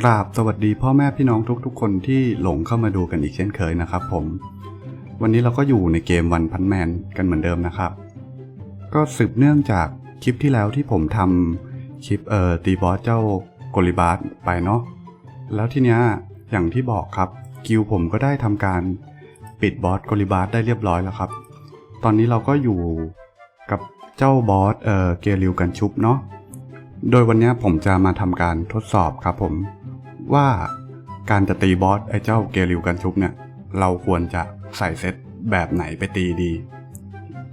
กราบสวัสดีพ่อแม่พี่น้องทุกๆ คนที่หลงเข้ามาดูกันอีกเช่นเคยนะครับผม วันนี้เราก็อยู่ในเกมวันพันแมนกันเหมือนเดิมนะครับ ก็สืบเนื่องจากคลิปที่แล้วที่ผมทำคลิปเอ่อตีบอสเจ้าโกลิบาสไปเนาะแล้วทีเนี้ยอย่างที่บอกครับกิลผมก็ได้ทำการปิดบอสโกลิบาสได้เรียบร้อยแล้วครับ ตอนนี้เราก็อยู่กับเจ้าบอสเอ่อเกลิวกันชุบเนาะโดยวันนี้ผมจะมาทำการทดสอบครับผม ว่าการจะตีบอสไอ้เจ้าเกลิวกันชุบเนี่ย เราควรจะใส่เซตแบบไหนไปตีดี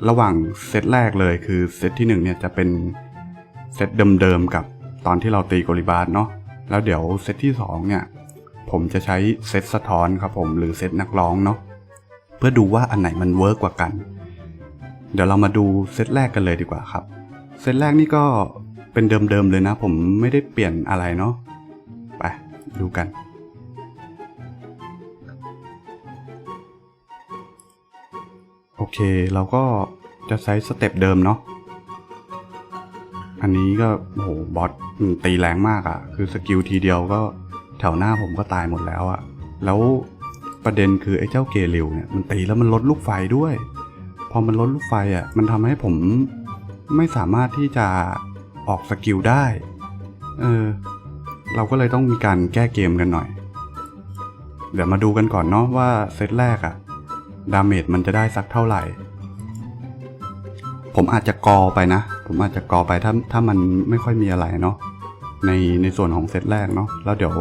ระหว่างเซตแรกเลยคือเซตที่หนึ่งเนี่ยจะเป็นเซตเดิมๆกับตอนที่เราตีโกลิบาสเนาะแล้วเดี๋ยวเซตที่สองเนี่ยผมจะใช้เซตสะท้อนครับผมหรือเซตนักร้องเนาะเพื่อดูว่าอันไหนมันเวิร์กกว่ากัน เดี๋ยวเรามาดูเซตแรกกันเลยดีกว่าครับ เซตแรกนี่ก็เป็นเดิมๆเลยนะ ผมไม่ได้เปลี่ยนอะไรเนาะ ดูกัน โอเค เราก็จะใช้สเต็ปเดิมเนาะอันนี้ก็โอ้โหบอสตีแรงมากอะ่ะ คือสกิลทีเดียวก็แถวหน้าผมก็ตายหมดแล้วอะ่ะ แล้วประเด็นคือไอ้เจ้าเกลิวเนี่ยมันตีแล้วมันลดลูกไฟด้วย พอมันลดลูกไฟอะ่ะ มันทำให้ผมไม่สามารถที่จะออกสกิลได้ เออ เราก็เลยต้องมีการแก้เกมกันหน่อย เดี๋ยวมาดูกันก่อนเนาะว่าเซตแรกอะดาเมจมันจะได้สักเท่าไหร่ ผมอาจจะกอไปนะ ผมอาจจะกอไปถ้าถ้ามันไม่ค่อยมีอะไรเนาะในในส่วนของเซตแรกเนาะแล้วเดี๋ยว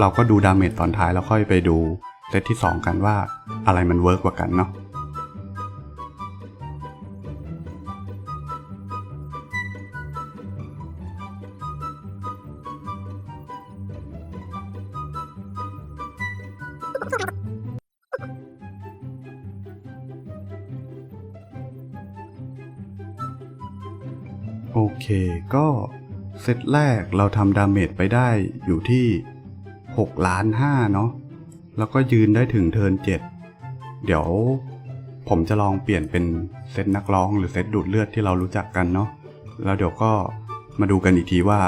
เราก็ดูดาเมจตอนท้ายแล้วค่อยไปดูเซตที่ 2 กันว่าอะไรมันเวิร์กกว่ากันเนาะ เค ก็เซตแรกเราทำดาเมจไปได้อยู่ที่ 6 ล้าน5เนาะ แล้วก็ยืนได้ถึงเทิร์น7 เดี๋ยวผมจะลองเปลี่ยนเป็นเซตนักร้องหรือเซตดูดเลือดที่เรารู้จักกันเนาะ แล้วเดี๋ยวก็มาดูกันอีกทีว่า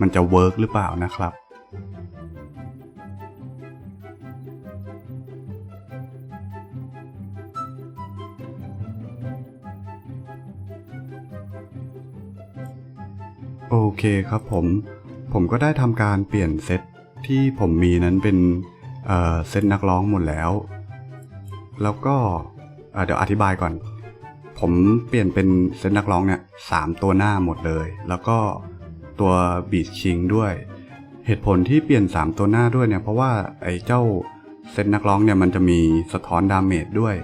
มันจะเวิร์กหรือเปล่านะครับ โอเคครับผม ผมก็ได้ทำการเปลี่ยนเซตที่ผมมีนั้นเป็นเเซตนักร้องหมดแล้ว แล้วก็เเดี๋ยวอธิบายก่อน ผมเปลี่ยนเป็นเซตนักร้องเนี่ยสามตัวหน้าหมดเลย แล้วก็ตัวบีชคิงด้วย เหตุผลที่เปลี่ยน 3 ตัวหน้าด้วยเนี่ยเพราะว่าไอ้เจ้าเซตนักร้องเนี่ยมันจะมีสะท้อนดาเมจด้วย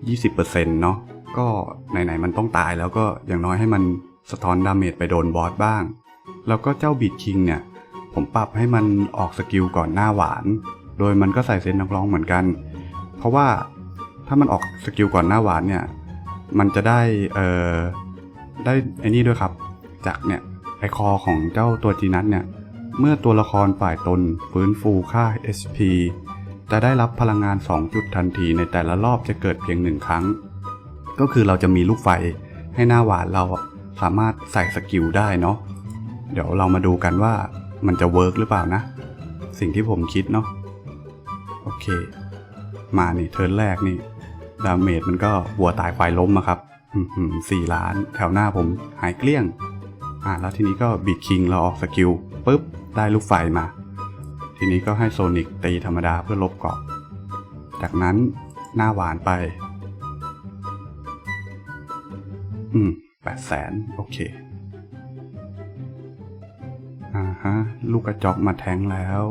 20%เนาะก็ไหนๆมันต้องตายแล้วก็อย่างน้อยให้มัน สะท้อนดาเมจไปโดนบอสบ้าง แล้วก็เจ้าบีดคิงเนี่ย ผมปรับให้มันออกสกิลก่อนหน้าหวาน โดยมันก็ใส่เซนนักร้องเหมือนกัน เพราะว่าถ้ามันออกสกิลก่อนหน้าหวานเนี่ย มันจะได้เอ่อได้ไอ้นี่ด้วยครับ จากเนี่ยไอคอของเจ้าตัวจีนัทเนี่ย เมื่อตัวละครฝ่ายตนฟื้นฟูค่า SP จะได้รับพลังงาน 2 จุดทันทีในแต่ละรอบจะเกิดเพียงหนึ่งครั้ง ก็คือเราจะมีลูกไฟให้หน้าหวานเรา สามารถใส่สกิลได้เนาะเดี๋ยวเรามาดูกันว่ามันจะเวิร์กหรือเปล่านะ สิ่งที่ผมคิดเนาะโอเค มานี่เทิร์นแรกนี่ดาเมจมันก็วัวตายควายล้มอะครับสี่ล้านแถวหน้าผมหายเกลี้ยง อ่าแล้วทีนี้ก็บีดคิงเราออกสกิลปุ๊บ ได้ลูกไฟมา ทีนี้ก็ให้โซนิกตีธรรมดาเพื่อลบเกาะ จากนั้นหน้าหวานไป อืม แปดแสนโอเค อ่าฮะ ลูกกระจอกมาแทงแล้ว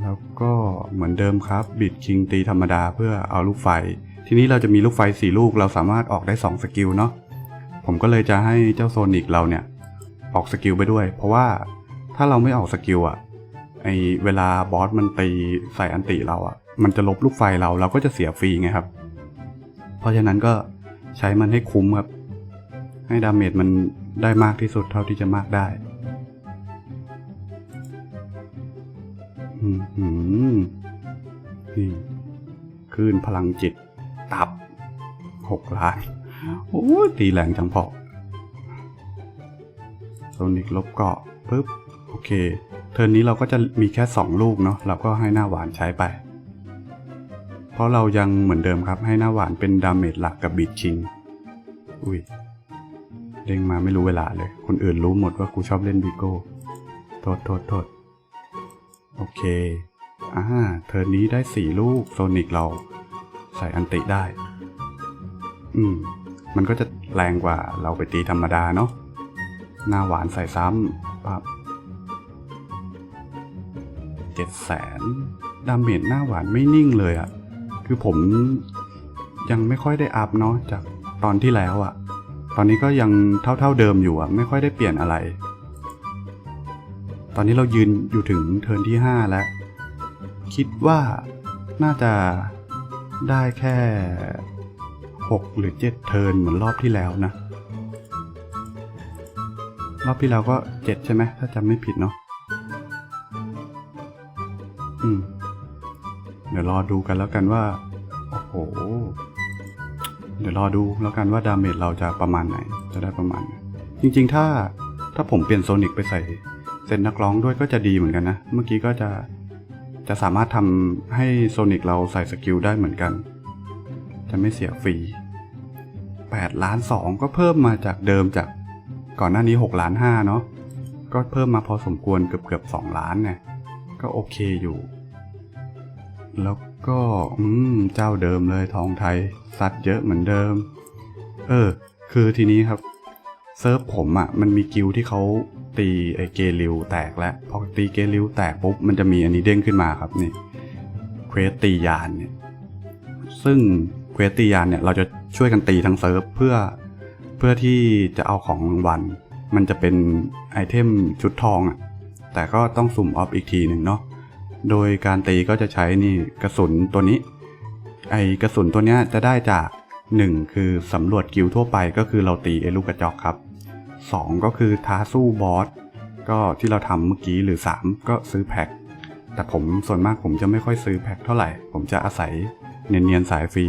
แล้วก็เหมือนเดิมครับ บิดคิงตีธรรมดาเพื่อเอาลูกไฟ ทีนี้เราจะมีลูกไฟสี่ลูก เราสามารถออกได้สองสกิลเนาะ ผมก็เลยจะให้เจ้าโซนิกเราเนี่ย ออกสกิลไปด้วย เพราะว่าถ้าเราไม่ออกสกิลอะไอเวลาบอสมันตีใส่อันติเราอะมันจะลบลูกไฟเราเราก็จะเสียฟรีไงครับ เพราะฉะนั้นก็ใช้มันให้คุ้มครับ ให้ดาเมจมันได้มากที่สุดเท่าที่จะมากได้อืมอืมนี่คลื่นพลังจิต ตับหกล้าน โอ้ยตีแรงจังพอโซนิกลบเกาะปุ๊บ โอเค เทิร์นนี้เราก็จะมีแค่ 2 ลูกเนาะเราก็ให้หน้าหวานใช้ไป เพราะเรายังเหมือนเดิมครับให้หน้าหวานเป็นดาเมจหลักกับบีดชิง อุ้ย ด้งมาไม่รู้เวลาเลย คนอื่นรู้หมดว่ากูชอบเล่นบีโก้ โทษโทษโทษโอเค อ่าเทิร์นนี้ได้สี่ลูกโซนิกเรา ใส่อันติได้ อืม มันก็จะแรงกว่าเราไปตีธรรมดาเนาะ หน้าหวานใส่ซ้ำปั๊บเจ็ดแสนดาเมจหน้าหวานไม่นิ่งเลยอะคือผมยังไม่ค่อยได้อัพเนาะจากตอนที่แล้วอะ ตอนนี้ก็ยังเท่าๆเดิมอยู่อะไม่ค่อยได้เปลี่ยนอะไร ตอนนี้เรายืนอยู่ถึงเทิร์นที่ 5 แล้ว คิดว่าน่าจะได้แค่ 6 หรือ 7 เทิร์นเหมือนรอบที่แล้วนะ รอบที่แล้วก็ 7 ใช่ไหมถ้าจำไม่ผิดเนาะอืม เดี๋ยวรอดูกันแล้วกันว่า โอ้โห เดี๋ยวรอดูแล้วกันว่าดาเมจเราจะประมาณไหน จะได้ประมาณไหนจริงๆ ถ้าถ้าผมเปลี่ยนโซนิกไปใส่เซนนักร้องด้วยก็จะดีเหมือนกันนะ เมื่อกี้ก็จะจะสามารถทำให้โซนิกเราใส่สกิลได้เหมือนกัน จะไม่เสียฟรี8ล้าน2ก็เพิ่มมาจากเดิมจากก่อนหน้านี้6ล้าน5เนาะก็เพิ่มมาพอสมควรเกือบเกือบ2ล้านเนี่ยก็โอเคอยู่ แล้ว ก็ อืม เจ้าเดิมเลยทองไทยสัตว์เยอะเหมือนเดิม เออ คือทีนี้ครับ เซิร์ฟผมอะ่ะ มันมีกิลที่เขาตีไอเกลิวแตกแล้วพอตีเกลิวแตกปุ๊บ มันจะมีอันนี้เด้งขึ้นมาครับนี่เควสตียานเนี่ย ซึ่งเควสตียานเนี่ยเราจะช่วยกันตีทั้งเซิร์ฟเพื่อเพื่อที่จะเอาของรางวัล มันจะเป็นไอเทมชุดทองอะ่ะ แต่ก็ต้องสุ่มออฟอีกทีหนึ่งเนาะ โดยการตีก็จะใช้นี่กระสุนตัวนี้ ไอกระสุนตัวนี้จะได้จาก 1 คือสำรวจกิลด์ทั่วไปก็คือเราตีไอลูกกระจอกครับ 2 ก็คือท้าสู้บอสก็ที่เราทำเมื่อกี้หรือ 3 ก็ซื้อแพ็คแต่ผมส่วนมากผมจะไม่ค่อยซื้อแพ็คเท่าไหร่ ผมจะอาศัยเนียนๆสายฟรี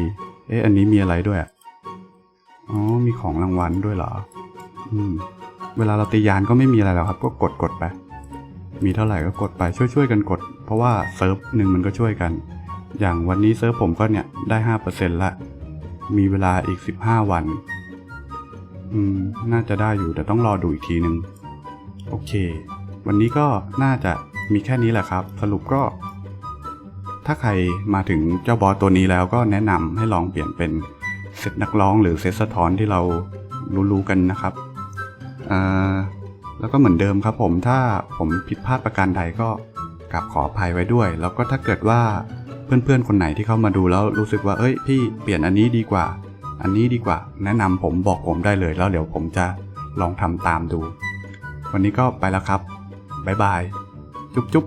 เอ๊ะอันนี้มีอะไรด้วยอ๋อมีของรางวัลด้วยเหรอ อืม เวลาเราตียานก็ไม่มีอะไรแล้วครับ ก็กดกดๆไป มีเท่าไหร่ก็กดไปช่วยๆกันกด เพราะว่าเซิร์ฟหนึ่งมันก็ช่วยกัน อย่างวันนี้เซิร์ฟผมก็เนี่ยได้ห้าเปอร์เซ็นละ มีเวลาอีกสิบห้าวัน อืม น่าจะได้อยู่แต่ต้องรอดูอีกทีหนึ่งโอเค วันนี้ก็น่าจะมีแค่นี้แหละครับ สรุปก็ ถ้าใครมาถึงเจ้าบอสตัวนี้แล้วก็แนะนำให้ลองเปลี่ยนเป็นเซตนักร้องหรือเซตสะท้อนที่เรารู้ๆกันนะครับอ่า แล้วก็เหมือนเดิมครับผมถ้าผมผิดพลาดประการใดก็กราบขออภัยไว้ด้วย แล้วก็ถ้าเกิดว่าเพื่อนๆ คนไหนที่เข้ามาดูแล้วรู้สึกว่าเอ้ยพี่เปลี่ยนอันนี้ดีกว่า อันนี้ดีกว่า แนะนำผมบอกผมได้เลยแล้วเดี๋ยวผมจะลองทำตามดู วันนี้ก็ไปแล้วครับบ๊ายบายจุ๊บจุ๊บ